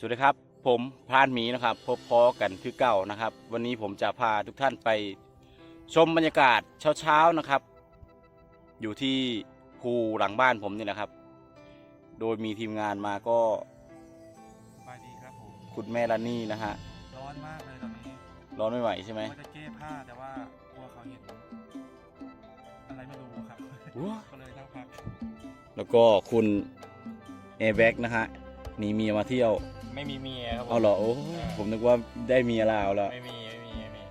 สวัสดีครับ ผมพรานหมีนะครับ พบพอกันคือเก่านะครับ วันนี้ผมจะพาทุกท่านไปชมบรรยากาศเช้าๆนะครับ อยู่ที่ภูหลังบ้านผมนี่แหละครับ โดยมีทีมงานมาก็สบายดีครับผมคุณแม่ลานี่นะฮะร้อนมากเลยตอนนี้ร้อนไม่ไหวใช่ไหมว่าจะเก้ผ้าแต่ว่ากลัวเขาเห็นอะไรไม่รู้ครับก็เลยต้องพักแล้วก็คุณเอแบ็กนะฮะหนีเมียมาเที่ยว ไม่มีเมียครับผมเอาเหรอโอ้ผมนึกว่าได้เมียแล้วแล้วไม่มีไม่มีไม่มี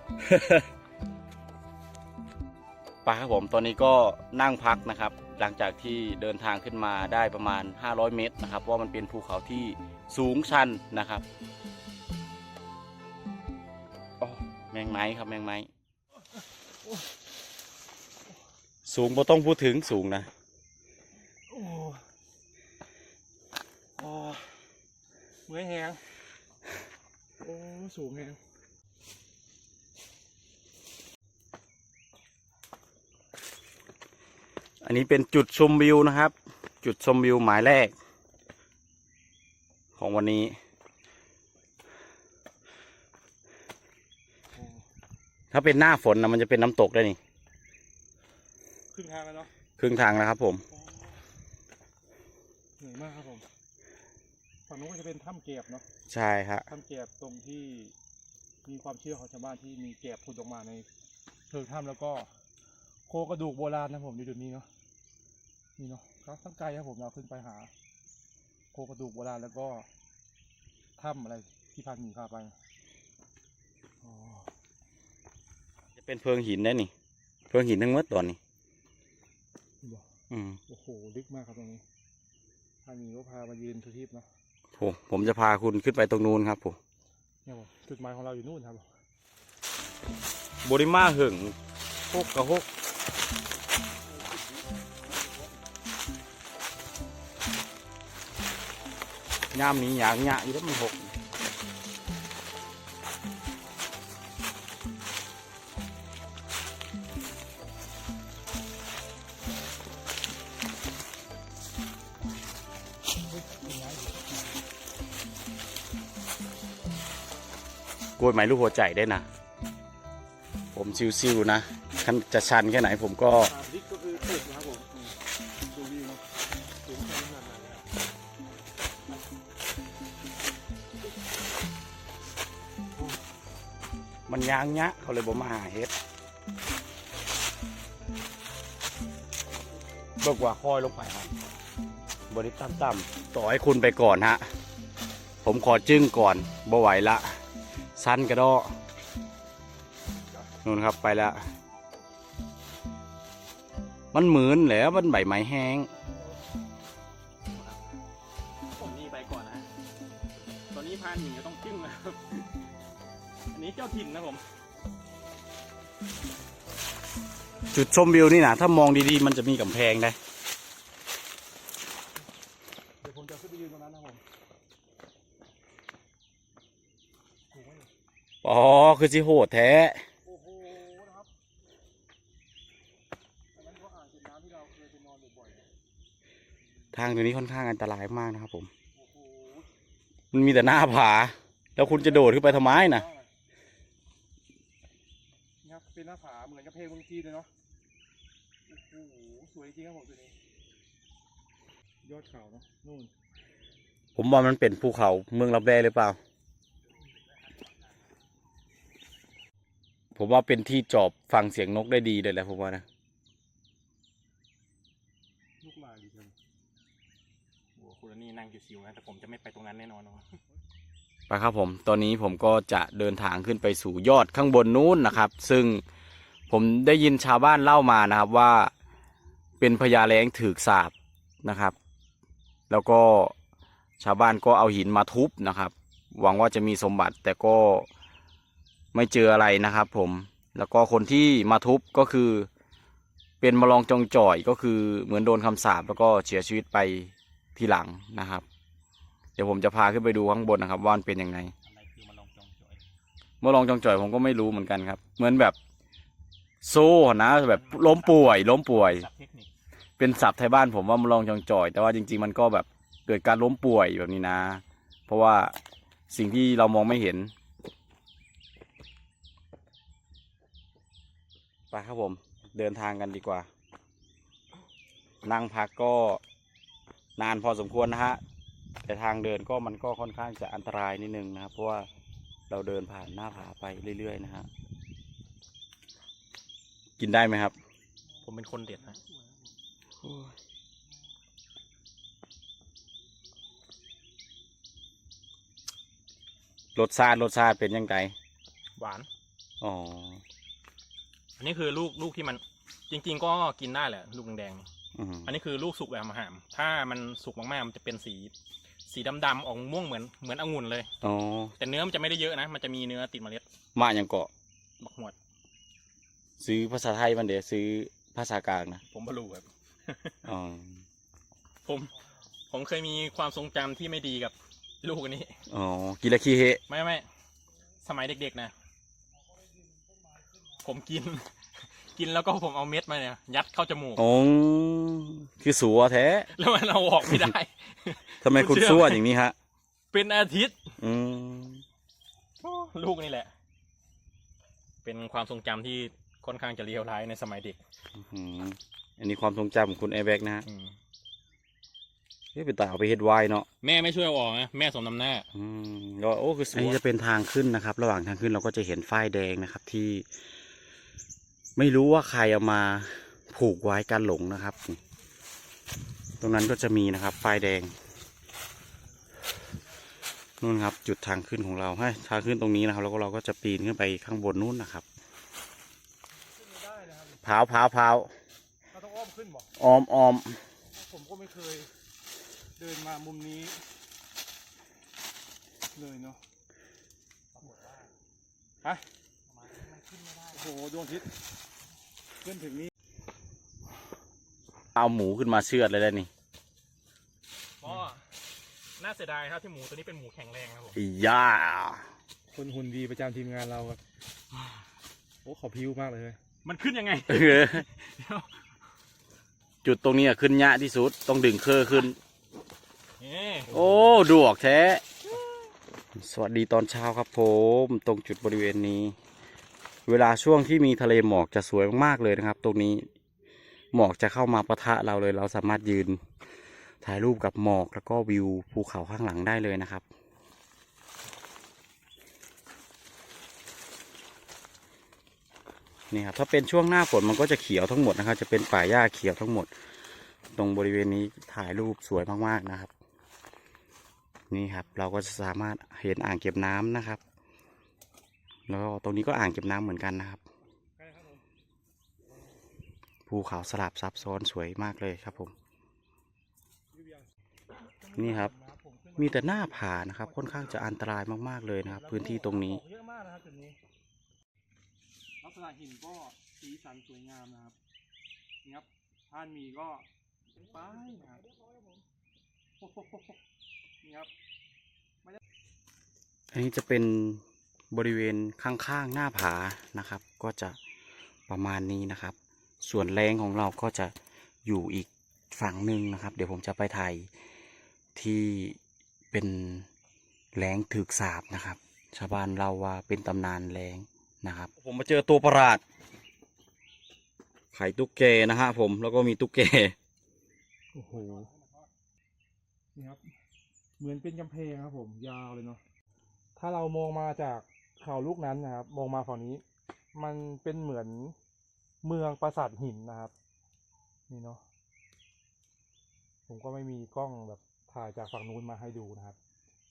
ปาครับผมตอนนี้ก็นั่งพักนะครับ หลังจากที่เดินทางขึ้นมาได้ประมาณ 500 เมตรนะครับ เพราะว่ามันเป็นภูเขาที่สูงชันนะครับอ๋อแมงไม้ครับแมงไม้สูงบ่ต้องพูดถึงสูงนะ โอ้โอ้ เมื่อยแหงโอ้สูงแหงอันนี้เป็นจุดชมวิวนะครับ จุดชมวิวหมายแรก ของวันนี้โอ้ถ้าเป็นหน้าฝนนะมันจะเป็นน้ำตกได้นี่ครึ่งทางแล้วเนาะครึ่งทางแล้วครับผมโอ้เหนื่อยมากครับผม ฝั่งนู้นก็จะเป็นถ้ำเก็บเนาะใช่ครับถ้ำเก็บตรงที่มีความเชื่อของชาวบ้านที่มีเก็บผุดออกมาในเพิงถ้ำแล้วก็โครงกระดูกโบราณนะผมอยู่จุดนี้เนาะนี่เนาะครับทั้งไกลครับผมเราขึ้นไปหา โครงกระดูกโบราณแล้วก็ถ้ำอะไรที่พันหมีพาไปอ๋อจะเป็นเพิงหินได้นี่ เพิงหินทั้งหมดตอนนี้นี่บอกอืมโอ้โหลึกมากครับตรงนี้พันหมีก็พามายืนทุทิพย์เนาะ ผมผมจะพาคุณขึ้นไปตรงนู้นครับผมเนี่ยผมจุดหมายของเราอยู่นู่นครับผมบริมาหึงหกกับหกย่ามนี้อยากหยะอยู่แล้วมันหก ยไม้ลูกหัวใจได้นะผมซิวๆนะคันจะชันแค่ไหนผมก็มลิตรก็คือตึกนะครับผมอืมดูวิวเนาะสูงแค่ขนาดไหนมันยางยะเขาเลยบอมาหาเฮ็ดเบิกว่าค่อยลงไปครับบริตั้มตั้มต่อให้คุณไปก่อนฮะ ผมขอจึ้งก่อนบ่ไหวละ สั้นกระดอนู่นครับไปแล้ว มันเหมือนแหล้วมันใบไม้แห้งผมนี่ไปก่อนนะตอนนี้พานหมีก็ต้องจึ้งนะครับ อันนี้เจ้าถิ่นนะผม จุดชมวิวนี่นะถ้ามองดีๆ มันจะมีกำแพงได้ เดี๋ยวผมจะขึ้นไปยืนตรงนั้นนะผมโอ้ย อ๋อ คือสิโหดแท้ โอ้โหนะครับอันนั้นก็อ่างเก็บน้ำที่เราเคยไปนอนบ่อยๆนะทางตรงนี้ค่อนข้างอันตรายมากนะครับผม โอ้โหมันมีแต่หน้าผา แล้วคุณจะโดดขึ้นไปทำไมนะนี่ครับเป็นหน้าผาเหมือนกับเพลงเมืองจีนเลยเนาะ โอ้โห สวยจริงครับผมตัวนี้ ยอดเขาเนาะนู่นผมว่ามันเป็นภูเขาเมืองลับแลหรือเปล่า ผมว่าเป็นที่จอบฟังเสียงนกได้ดีเลยแหละผมว่านะลูกลายดีจังโอ้โหคุณนี่นั่งชิวๆนะแต่ผมจะไม่ไปตรงนั้นแน่นอนเนาะไปครับผม ตอนนี้ผมก็จะเดินทางขึ้นไปสู่ยอดข้างบนนู้นนะครับ ซึ่งผมได้ยินชาวบ้านเล่ามานะครับว่าเป็นพญาแรงถือกสาบนะครับ แล้วก็ชาวบ้านก็เอาหินมาทุบนะครับ หวังว่าจะมีสมบัติแต่ก็ ไม่เจออะไรนะครับผมแล้วก็คนที่มาทุบก็คือ เป็นมะลองจองจ่อยก็คือเหมือนโดนคำสาปแล้วก็เสียชีวิตไปทีหลังนะครับ เดี๋ยวผมจะพาขึ้นไปดูข้างบนนะครับว่ามันเป็นยังไงอะรอมาลองจองจ่อยผมก็ไม่รู้เหมือนกันครับ เหมือนแบบโซ่นะแบบล้มป่วย ล้มป่วยเทคนิคเป็นศัพท์ไทยบ้านผมว่ามาลองจองจ่อย แต่ว่าจริง ๆ มันก็แบบเกิดการล้มป่วยแบบนี้นะ เพราะว่าสิ่งที่เรามองไม่เห็น ไปครับผมเดินทางกันดีกว่า นั่งพักก็นานพอสมควรนะฮะ แต่ทางเดินก็มันก็ค่อนข้างจะอันตรายนิดนึงนะครับ เพราะว่าเราเดินผ่านหน้าผาไปเรื่อยๆนะฮะ กินได้ไหมครับ ผมเป็นคนเด็ดนะรสชาติรสชาติเป็นยังไงหวาน อ๋อ อันนี้คือลูกลูกที่มันจริง ๆ ก็กินได้แหละลูกแดงๆนี่อืมอันนี้คือลูกสุกแบบมะหาม ถ้ามันสุกมากๆมันจะเป็นสี สีดำๆออกม่วงเหมือนเหมือนองุ่นเลยอ๋อแต่เนื้อมันจะไม่ได้เยอะนะ มันจะมีเนื้อติดเมล็ดมาอย่างเกาะบักหวด ซื้อภาษาไทยมันเดี๋ยวซื้อภาษากลางนะผมบรูครับอ๋อผมผมเคยมีความทรงจำที่ไม่ดีกับลูกอันนี้ อ๋อ กินและขี้เฮะไม่ไม่ สมัยเด็กๆนะ ผมกิน กินแล้วก็ผมเอาเม็ดมาเนี่ย ยัดเข้าจมูก อ๋อคือสัวแท้ แล้วมันเอาออกไม่ได้ ทำไมคุณคุณเชื่อสัวไหมอย่างนี้ฮะ เป็นอาทิตย์ อืมลูกนี่แหละ เป็นความทรงจำที่ค่อนข้างจะเลวร้ายในสมัยเด็ก อืมอันนี้ความทรงจำของคุณแอร์แบ็กนะฮะอืมเฮ้ยเป็นตาเอาไปเฮ็ดไวน์เนาะแม่ไม่ช่วยเอาออกนะแม่สมน้ำหน้า อืมก็โอ้คือสวยอันนี้จะเป็นทางขึ้นนะครับ ระหว่างทางขึ้นเราก็จะเห็นฝ้ายแดงนะครับที่ ไม่รู้ว่าใครเอามาผูกไว้กันหลงนะครับ ตรงนั้นก็จะมีนะครับฝ้ายแดงนู่นครับ จุดทางขึ้นของเราให้ทางขึ้นตรงนี้นะครับ แล้วก็เราก็จะปีนขึ้นไปข้างบนนู่นนะครับขึ้นไม่ได้นะครับพร้าวพร้าวพร้าวเราต้องอ้อมขึ้นบอกออมออมผมก็ไม่เคย เดินมามุมนี้ เลยเนาะฮะโอ้โหดวงอาทิตย์ ขึ้นถึงนี้เอาหมูขึ้นมาเชือดเลยแล้วนี่ก็น่าเสียดายครับที่หมูตัวนี้เป็นหมูแข็งแรงครับผมอีย่าคนหุ่นดีประจำทีมงานเราครับโอ้เขาพิ้วมากเลยเว้ยมันขึ้นยังไงเออจุดตรงนี้อะขึ้นยะที่สุด ต้องดึงเคอขึ้น นี่โอ้ดวกแท้ สวัสดีตอนเช้าครับผม ตรงจุดบริเวณนี้ เวลาช่วงที่มีทะเลหมอกจะสวยมากๆเลยนะครับ ตรงนี้หมอกจะเข้ามาปะทะเราเลย เราสามารถยืนถ่ายรูปกับหมอกแล้วก็วิวภูเขาข้างหลังได้เลยนะครับ นี่ครับถ้าเป็นช่วงหน้าฝนมันก็จะเขียวทั้งหมดนะครับ จะเป็นป่าหญ้าเขียวทั้งหมด ตรงบริเวณนี้ถ่ายรูปสวยมากๆนะครับ นี่ครับเราก็จะสามารถเห็นอ่างเก็บน้ำนะครับ แล้วก็ตรงนี้ก็อ่างเก็บน้ำเหมือนกันนะครับใช่ครับผมภูเขาสลับซับซ้อนสวยมากเลยครับผมอยู่ยังนี่ครับผมขึ้นมีแต่หน้าผานะครับ ค่อนข้างจะอันตรายมากๆเลยนะครับ พื้นที่ตรงนี้เยอะมากนะครับจุดนี้ลักษณะหินก็สีสันสวยงามนะครับนี่ครับท่านมีก็เป็นป้ายนะครับโอ้โหนี่ครับอันนี้จะเป็น บริเวณข้างๆหน้าผานะครับ ก็จะประมาณนี้นะครับ ส่วนแรงของเราก็จะอยู่อีกฝั่งหนึ่งนะครับ เดี๋ยวผมจะไปถ่ายที่เป็นแรงถึกสาบนะครับ ชาวบ้านเราว่าเป็นตำนานแรงนะครับ ผมมาเจอตัวประหลาดไข่ตุ๊กแกนะฮะผมแล้วก็มีตุ๊กแกโอ้โหนี่ครับเหมือนเป็นกำแพงครับผมยาวเลยเนาะถ้าเรามองมาจาก เขาลูกนั้นนะครับ มองมาฝั่งนี้ มันเป็นเหมือนเมืองปราสาทหินนะครับ นี่เนาะผมก็ไม่มีกล้องแบบถ่ายจากฝั่งนู้นมาให้ดูนะครับ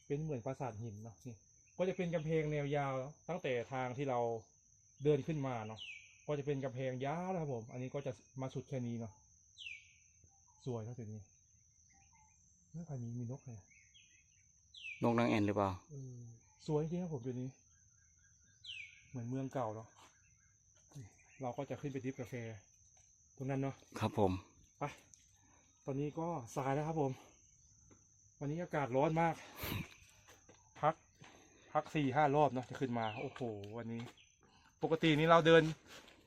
เป็นเหมือนปราสาทหินเนาะนี่ก็จะเป็นกำแพงแนวยาวตั้งแต่ทางที่เราเดินขึ้นมาเนาะก็จะเป็นกำแพงยาวนะครับผม อันนี้ก็จะมาสุดแค่นี้เนาะสวยเท่าจุดนี้ไม่ใครมีมีนกเลยนกนางแอ่นหรือเปล่าเออสวยจริงครับผมจุดนี้เห มือนเมืองเก่าเนาะนี่เราก็จะขึ้นไปดริฟกาแฟ ตรงนั้นเนาะครับผมไปตอนนี้ก็สายแล้วครับผม วันนี้อากาศร้อนมาก พัก พักสี่ห้ารอบเนาะจะขึ้นมา โอ้โห วันนี้ ปกตินี้เราเดิน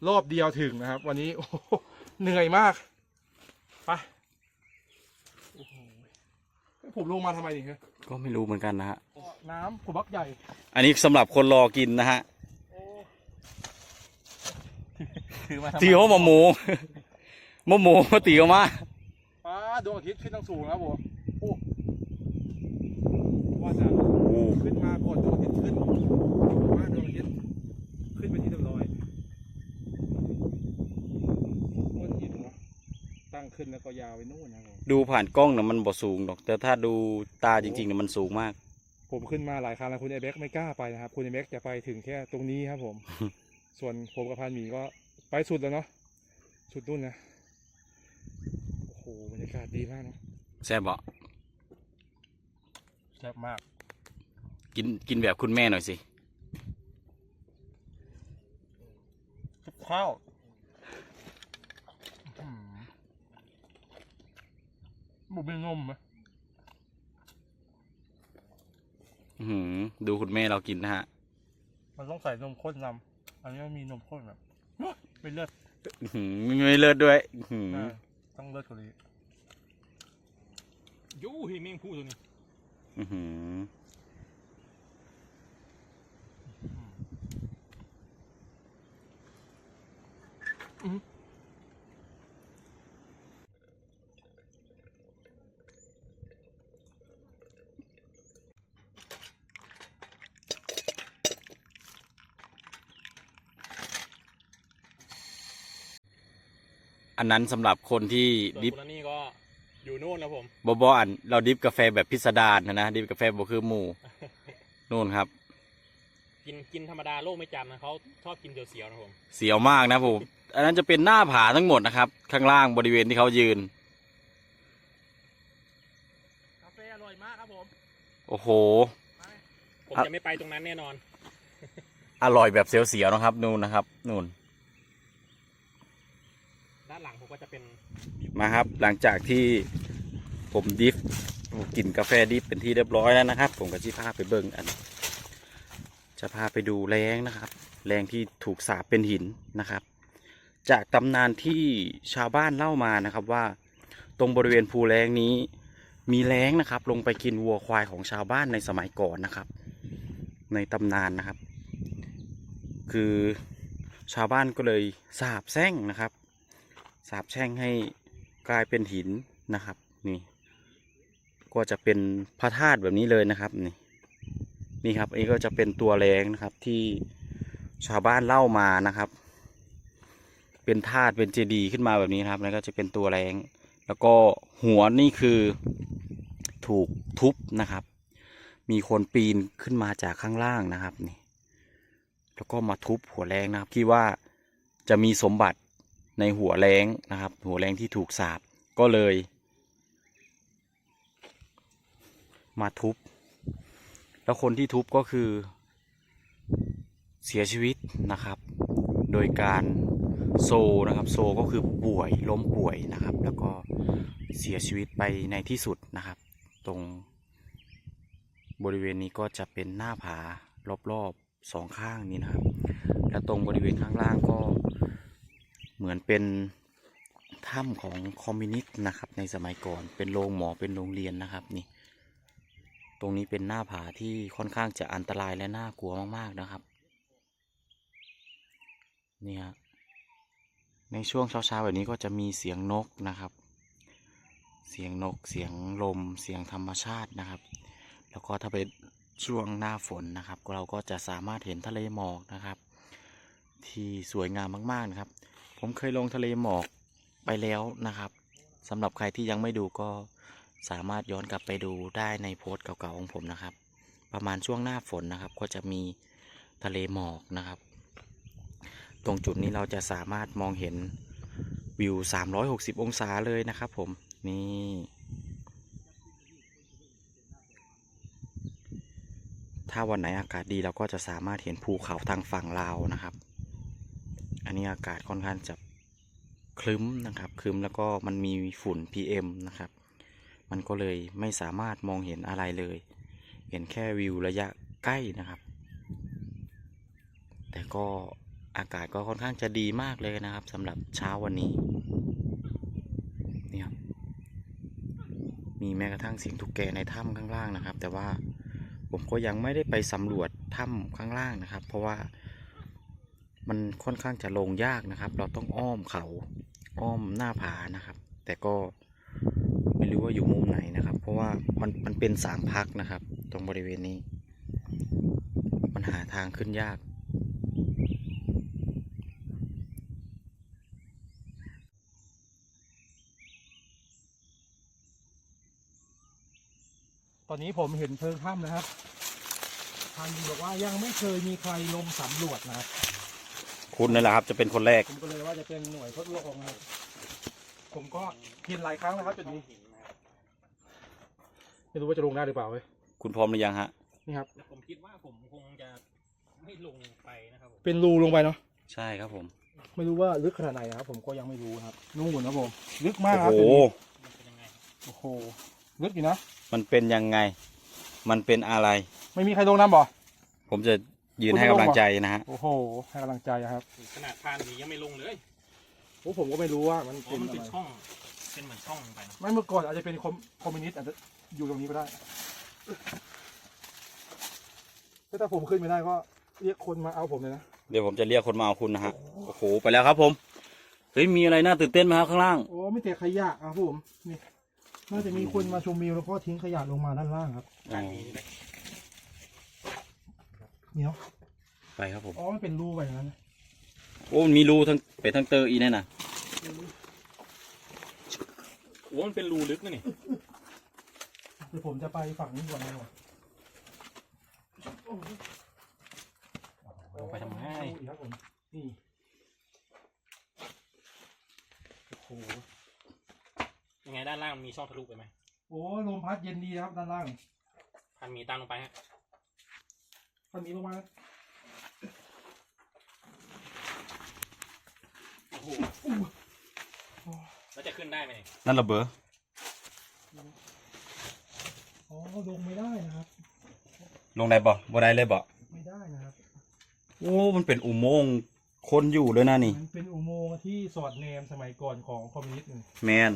รอบเดียวถึงนะครับ วันนี้โอ้โหเหนื่อยมากไปโอ้โหเฮ้ยผมลงมาทำไมนี่ครับก็ไม่รู้เหมือนกันนะฮะก็น้ำขวดบักใหญ่ อันนี้สำหรับคนรอกินนะฮะ โอ้ ถือมาตีเขามาหมูมาหมูมาตีเขามาป้าดวงอาทิตย์ขึ้นตั้งสูงแล้วผมโอ้ว่าจะโอ้ขึ้นมาก่อนดวงอาทิตย์ขึ้นว่าดวงอาทิตย์ขึ้นไปที่เรียบร้อยก้อนหินเนาะตั้งขึ้นแล้วก็ยาวไปนู่นนะครับผมดูผ่านกล้องนะมันบ่สูงหรอก แต่ถ้าดูตาจริงๆเนี่ยมันสูงมาก ผมขึ้นมาหลายครั้งแล้วคุณไอเบ็กไม่กล้าไปนะครับ คุณไอเบ็กจะไปถึงแค่ตรงนี้ครับผม ส่วนผมกับพันหมีก็ ไปสุดแล้วเนาะสุดนู่นนะโอ้โหบรรยากาศดีมากเนาะแซ่บบ่แซ่บมาก กินกินแบบคุณแม่หน่อยสิข้าวบุบเป็นนมไหมอื้อหือดูคุณแม่เรากินนะฮะ มันต้องใส่นมข้นนำอันนี้มันมีนมข้นแบบ ไม่เลือดอื้อหือไม่เลิศด้วยอื้อหือต้องเลือดกว่านี้ยูฮีแมงพูตัวนี้อื้อหืออั นนั้นสำหรับคนที่ส่วนดิฟคุณนี่ก็อยู่โน่นนะผมบอบอันเราดิฟกาแฟแบบพิสดารนะนะดิฟกาแฟบ่คือหมู่นู่นครับ กินกินธรรมดาโลกไม่จำนะเขาชอบกินเสียวๆนะผมเสียวมากนะผมอันนั้นจะเป็นหน้าผาทั้งหมดนะครับ ข้างล่างบริเวณที่เขายืน กาแฟอร่อยมากครับผมโอ้โห ผมครับจะไม่ไปตรงนั้นแน่นอน อร่อยแบบเสียวๆนะครับ นู่นนะครับ นู่น ด้านหลังผมก็จะเป็น มาครับ หลังจากที่ผมดิฟกินกาแฟดิฟเป็นที่เรียบร้อยแล้วนะครับ ผมก็จะพาไปเบิ่งอัน จะพาไปดูแรงนะครับ แรงที่ถูกสาปเป็นหินนะครับ จากตำนานที่ชาวบ้านเล่ามานะครับว่า ตรงบริเวณภูแรงนี้ มีแรงนะครับ ลงไปกินวัวควายของชาวบ้านในสมัยก่อนนะครับ ในตำนานนะครับ คือชาวบ้านก็เลยสาบแช่งนะครับสาบแช่งให้ กลายเป็นหินนะครับ นี่ ก็จะเป็นพระธาตุแบบนี้เลยนะครับนี่นี่ครับอันนี้ก็จะเป็นตัวแรงนะครับที่ชาวบ้านเล่ามานะครับ เป็นธาตุเป็นเจดีย์ขึ้นมาแบบนี้ครับ แล้วก็จะเป็นตัวแรงแล้วก็หัวนี่คือถูกทุบนะครับ มีคนปีนขึ้นมาจากข้างล่างนะครับนี่แล้วก็มาทุบหัวแรงนะครับที่ว่าจะมีสมบัติ ในหัวแรงนะครับ หัวแรงที่ถูกสาบก็เลย มาทุบ แล้วคนที่ทุบก็คือ เสียชีวิตนะครับ โดยการโซนะครับโซก็คือป่วยล้มป่วยนะครับ แล้วก็เสียชีวิตไปในที่สุดนะครับ ตรงบริเวณนี้ก็จะเป็นหน้าผารอบๆสองข้างนี้นะครับ และตรงบริเวณข้างล่างก็ เหมือนเป็นถ้ำของคอมมิวนิสต์นะครับ ในสมัยก่อนเป็นโรงหมอเป็นโรงเรียนนะครับนี่ ตรงนี้เป็นหน้าผาที่ค่อนข้างจะอันตรายและน่ากลัวมากๆนะครับเนี่ยในช่วงเช้าๆแบบนี้ก็จะมีเสียงนกนะครับ เสียงนกเสียงลมเสียงธรรมชาตินะครับ แล้วก็ถ้าเป็นช่วงหน้าฝนนะครับ เราก็จะสามารถเห็นทะเลหมอกนะครับ ที่สวยงามมากๆนะครับ ผมเคยลงทะเลหมอกไปแล้วนะครับสำหรับใครที่ยังไม่ดูก็สามารถย้อนกลับไปดูได้ในโพสต์เก่าๆของผมนะครับ ประมาณช่วงหน้าฝนนะครับ ก็จะมีทะเลหมอกนะครับ ตรงจุดนี้เราจะสามารถมองเห็นวิว 360 องศาเลยนะครับผม นี่ ถ้าวันไหนอากาศดีเราก็จะสามารถเห็นภูเขาทางฝั่งลาวนะครับ อันนี้อากาศค่อนข้างจะคลึ้มนะครับคลึ้มแล้วก็มันมีฝุ่น PM นะครับ มันก็เลยไม่สามารถมองเห็นอะไรเลย เห็นแค่วิวระยะใกล้นะครับ แต่ก็อากาศก็ค่อนข้างจะดีมากเลยนะครับสำหรับเช้าวันนี้นี่ครับมีแม้กระทั่งเสียงทุกแกในถ้ำข้างล่างนะครับ แต่ว่าผมก็ยังไม่ได้ไปสำรวจถ้ำข้างล่างนะครับ เพราะว่า มันค่อนข้างจะลงยากนะครับ เราต้องอ้อมเขาอ้อมหน้าผานะครับ แต่ก็ไม่รู้ว่าอยู่มุมไหนนะครับ เพราะว่ามันมันเป็นสามพักนะครับ ตรงบริเวณนี้ มันหาทางขึ้นยาก ตอนนี้ผมเห็นเพิงถ้ำนะครับทางนี้บอกว่ายังไม่เคยมีใครลงสำรวจนะครับ คุณนั่นแหละครับ จะเป็นคนแรก ผมก็เลยว่าจะเป็นหน่วยทดลองนะครับผมก็เห็นหลายครั้งแล้วครับจุดนี้ไม่รู้ว่าจะลงได้หรือเปล่าเว้ยคุณพร้อมหรือยังฮะ นี่ครับผมคิดว่าผมคงจะไม่ลงไปนะครับผมเป็นรูลงไปเนาะใช่ครับผมไม่รู้ว่าลึกขนาดไหนนะครับ ผมก็ยังไม่รู้นะครับนู่นนะผมลึกมากโอ้ครับโหมันเป็นยังไงโอ้โหลึกอยู่นะมันเป็นยังไง มันเป็นอะไร ไม่มีใครลงน้ำบ่ผมจะ ยืนคุณให้ไม่ลงกำลังเหรอใจนะฮะ โอ้โห ให้กำลังใจครับขนาดพานหนียังไม่ลงเลยโอ้ผมก็ไม่รู้ว่ามันอ๋อเป็นมันอะเป็นไรช่อง เป็นเหมือนช่องลงไปนะไม่เมื่อก่อนอาจจะเป็นคอมคอมมิวนิสต์อาจจะอยู่ตรงนี้ก็ได้แต่ถ้าผมขึ้นไม่ได้ก็เรียกคนมาเอาผมเลยนะ เดี๋ยวผมจะเรียกคนมาเอาคุณนะฮะ โอ้โห ไปแล้วครับผม เฮ้ย มีอะไรน่าตื่นเต้นไหมครับข้างล่าง โอ้ไม่แต่ขยะครับผมนี่น่าจะมีคนมาชมวิวแล้วก็ทิ้งขยะลงมาด้านล่างครับด้านนี้นี่เลย นี่เนาะไปครับผมอ๋อมันเป็นรูไปอย่างนั้นนะโอ้มันมีรูทั้งไปทั้งเตอร์อีนั่นน่ะโอ้มันเป็นรูลึกนะนี่เดี๋ยวผมจะไปฝั่งนี้ก่อนนะผมลงไปทำไมอีกครับผมนี่โอ้โหยังไงด้านล่างมันมีช่องทะลุไปไหมโอ้ลมพัดเย็นดีนะครับด้านล่างพันหมีตามลงไปฮะต อนนี้ลงมาโอ้โหแล้วจะขึ้นได้ไหมเนี่ยนั่นระเบออ๋อลงไม่ได้นะครับ ลงได้บ่บ่ได้เลยบ่ไม่ได้นะครับ โอ้มันเป็นอุโมงค์คนอยู่เลยนะนี่ มันเป็นอุโมงค์ที่สอดแนมสมัยก่อนของคอมมิวนิสต์นี่แมน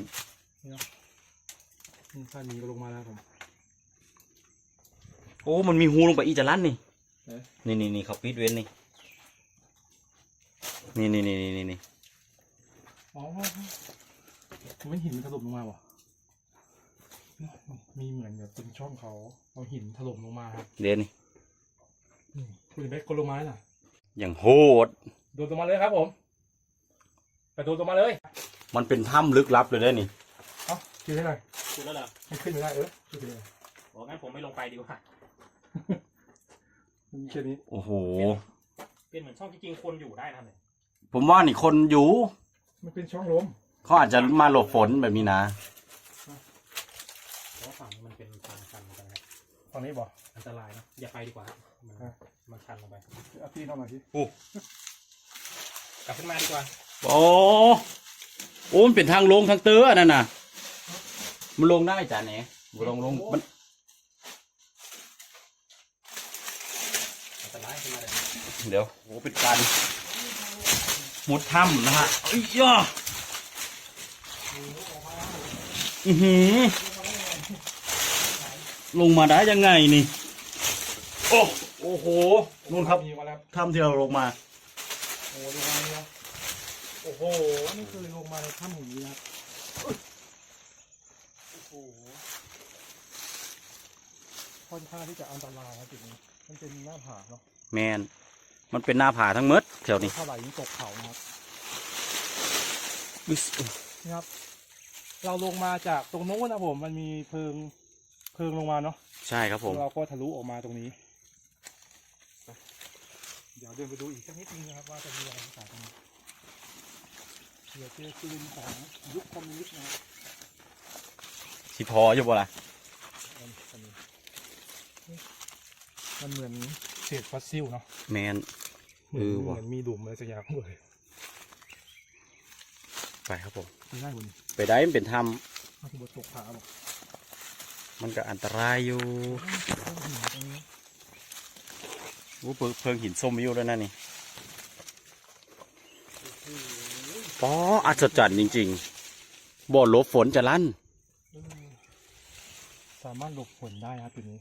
นี่ท่านนี้ก็ลงมาแล้วครับผมโอ้ มันมีหูลงไปอีกจะลั่นนี่เอ๊ะ นี่นี่นี่เขาปิดเว้นนี่ นี่นี่นี่นี่นี่อ๋อมันหินมันถล่มลงมาว่ะมีเหมือนแบบเป็นช่องเขาเอาหินถล่มลงมาครับเดี๋ยวนี่นี่คุณเห็นไหมคนลงมาน่ะ อย่างโหด โดดลงมาเลยครับผมกระโดดลงมาเลย มันเป็นถ้ำลึกลับเลยเด้อนี่เอ้าขึ้นให้หน่อยขึ้นแล้วเหรอมันขึ้นไม่ได้เออขึ้นไปเลยโอ้งั้นผมไม่ลงไปดีกว่า มันมีแค่นี้โอ้โห เป็นเหมือนช่องที่จริงคนอยู่ได้นะครับเนี่ยผมว่านี่คนอยู่ มันเป็นช่องลมเขาอาจจะมาหลบฝนแบบนี้นะ เพราะว่าฝั่งนี้มันเป็นทางชันเหมือนกันนะครับฝั่งนี้บอกอันตรายนะอย่าไปดีกว่าครับมันอะมันชันลงไป เอาพี่น้องหน่อยสิกลับขึ้นมาดีกว่าโอ้โอ้มันเป็นทางลงทางเตอนั่นน่ะ มันลงได้จ้ะเนี่ยมันลงลงมันอันตรายขึ้นมาเลย เดี๋ยวโอ้เป็นการมุดถ้ำนะฮะเอ้ยย่าอือหือ ลงมาได้ยังไงนี่ โอ้โอ้โหนู่นครับมีมาแล้วถ้ำที่เราลงมา โอ้ลงมาแล้วโอ้โห นี่คือลงมาในถ้ำแห่งนี้ครับโอ้โหค่อนข้างที่จะอันตรายครับจุดนี้ มันเป็นหน้าผาเนาะแมน มันเป็นหน้าผาทั้งหมดแถวนี้ถ้าไหลนี่ตกเขานะครับอุ๊ยนี่ครับ เราลงมาจากตรงโน้นนะผม มันมีเพิงเพิงลงมาเนาะใช่ครับผม เราก็ทะลุออกมาตรงนี้ไปเดี๋ยวเดินไปดูอีกสักนิดนึงนะครับว่าจะมีอะไรต่างตรงนี้เดี๋ยวเจอปืนของยุคคอมมิวนิสต์นะครับสิพออยู่บ่ล่ะอันอันนี้มันเหมือนเศษฟอสซิลเนาะแมน เหมือนเออเหว่ะมือนมีหลุมอะไรสักอย่างเลยไปครับผมไม่ได้บนไปได้มันเป็นถ้ถ้าคุณบตกผาบอกำมันก็อันตรายอยู่ต้องหินตรงนี้โอ้เพิงเพิงหินส้มอยู่แล้วนะนี่ป๋ออัศจรรย์จริง ๆ บ่อหลบฝนจะลั่น เออสามารถหลบฝนได้นะครับจุดนี้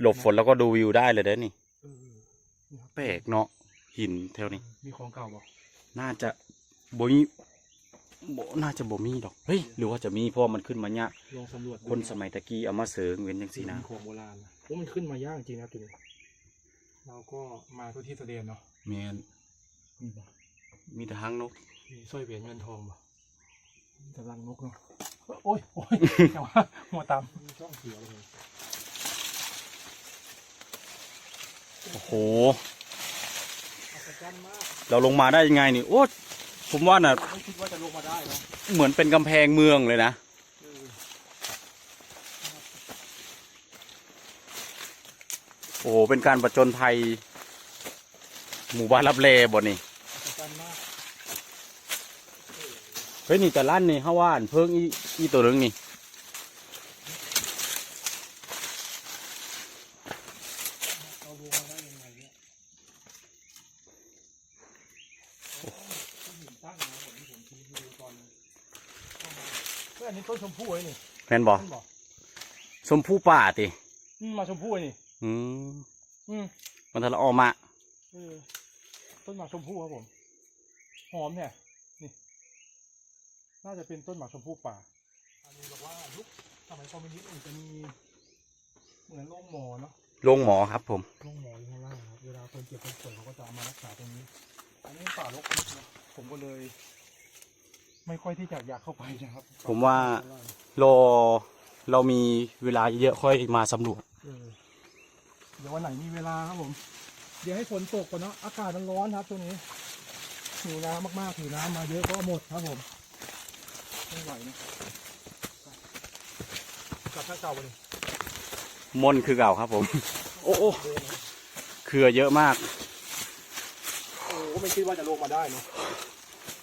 หลบฝนแล้วก็ดูวิวได้เลยเด้อนี่ เออนี่ครับ แปลกเนาะหินแถวนี้ มีของเก่าบ่น่าจะบ่มีบ่น่าจะบ่มีดอกเฮ้ยหรือว่าจะมีเพราะว่ามันขึ้นมาเนี่ยากลองสำรวจดูคนสมัยตะกี้เอามาเสริงเว้นจังซี่นะเป็นของโบราณนะโอ้มันขึ้นมายากจริงนะตัวนี้เราก็มาทุกที่แสดงเนาะแม่นนี่บ่มีแต่หางนกมีสร้อยเหรียญเงินทองบ่มีแต่รังนกเนาะโอ้ยโอ้ยแต่ว่าหัวตามมีช่องเสียเลย โอ้โห เราลงมาได้ยังไงนี่ โอ้ผมว่าน่ะ ไม่คิดว่าจะลงมาได้เนาะเหมือนเป็นกำแพงเมืองเลยนะ เออโอ้โห เป็นการประจนภัย หมู่บ้านรับแลบ่นี่ อัศจรรย์มากเฮ้ยนี่แต่ลั่นนี่ห้าว่านเพิ่งอีอีตัวนึงนี่ เราลงมาได้ยังไงเนี่ยโอ้โหที่หินตั้งนะผมที่ผมชี้ให้ดูตอนเข้ามาเฮ้ยอันนี้ต้นชมพู่ไอ้นี่ แม่นบ่ต้นบอกชมพู่ป่าติอืมมาชมพู่ไอ้นี่อืมอืมมันทะละออกมาเออต้นหมากชมพู่ครับผมหอมเนี่ยนี่ น่าจะเป็นต้นหมากชมพู่ป่า อันนี้บอกว่ายุคสมัยคอมมิวนิสต์เนี่ยจะมีเหมือนโรงหมอเนาะลงหมอครับผม โรงหมออยู่ข้างล่างครับเวลาคนเจ็บคนป่วยเขาก็จะเอามารักษาตรงนี้ อันนี้ป่ารกทึบนะผมก็เลย ไม่ค่อยที่จะอยากเข้าไปนะครับผมว่า รอเรามีเวลาเยอะค่อยมาสำรวจ เออเดี๋ยววันไหนมีเวลาครับผม เดี๋ยวให้ฝนตกก่อนเนาะอากาศมันร้อนครับช่วงนี้หิวน้ำมากๆหิวน้ำมาเยอะก็หมดครับผมไม่ไหวนะกลับท่าเก่าไปเลยมนต์คือเก่าครับผม โอ้โอ้เครือเยอะมาก โอ้โหไม่คิดว่าจะลงมาได้เนาะ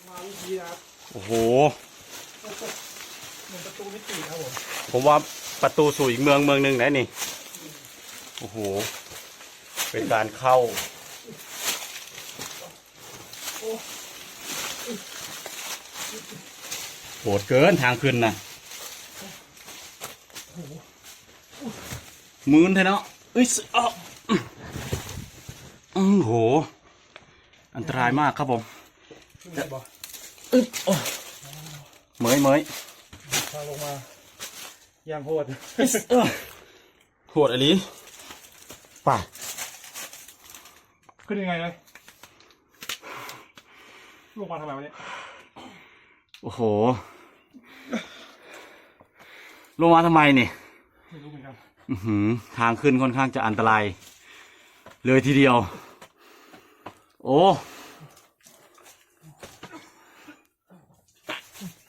มาวิธีนะครับ โอ้โห เหมือนประตูมิติครับผมผมว่าประตูสู่อีกเมืองเมืองหนึ่งนะนี่ โอ้โห เป็นการเข้า โหดเกินทางขึ้นนะมืนเทเนาะเอ้ยอ๊ะอือโห อันตรายมากครับผมขึ้นได้บ่ อึ๊บโอ้เหมยเหมยทางลงมาอย่างโหดอิ๊สเอ้อโหดอะไรป่ะขึ้นยังไงเลยลงมาทำไมวะเนี่ยโอ้โห ลงมาทำไมเนี่ยไม่รู้เหมือนกันอื้อหือทางขึ้นค่อนข้างจะอันตราย เลยทีเดียว โอ้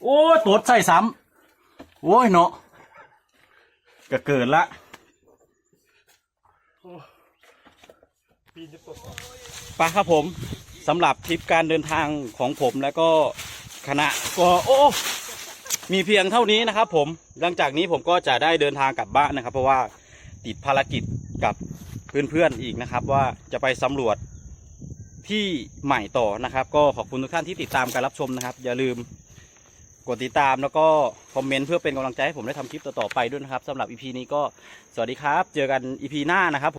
โอ้ตดใส่ซ้ำโอ้ยเนาะก็เกิดละปะครับผมสำหรับทริปการเดินทางของผมแล้วก็คณะก็โอ้มีเพียงเท่านี้นะครับผมหลังจากนี้ผมก็จะได้เดินทางกลับบ้านนะครับ เพราะว่าติดภารกิจกับเพื่อนๆอีกนะครับ ว่าจะไปสำรวจที่ใหม่ต่อนะครับ ก็ขอบคุณทุกท่านที่ติดตามการรับชมนะครับ อย่าลืม กดติดตามแล้วก็คอมเมนต์เพื่อเป็นกำลังใจให้ผมได้ทำคลิปต่อๆไปด้วยนะครับสำหรับ EP นี้ก็สวัสดีครับ เจอกัน EP หน้านะครับ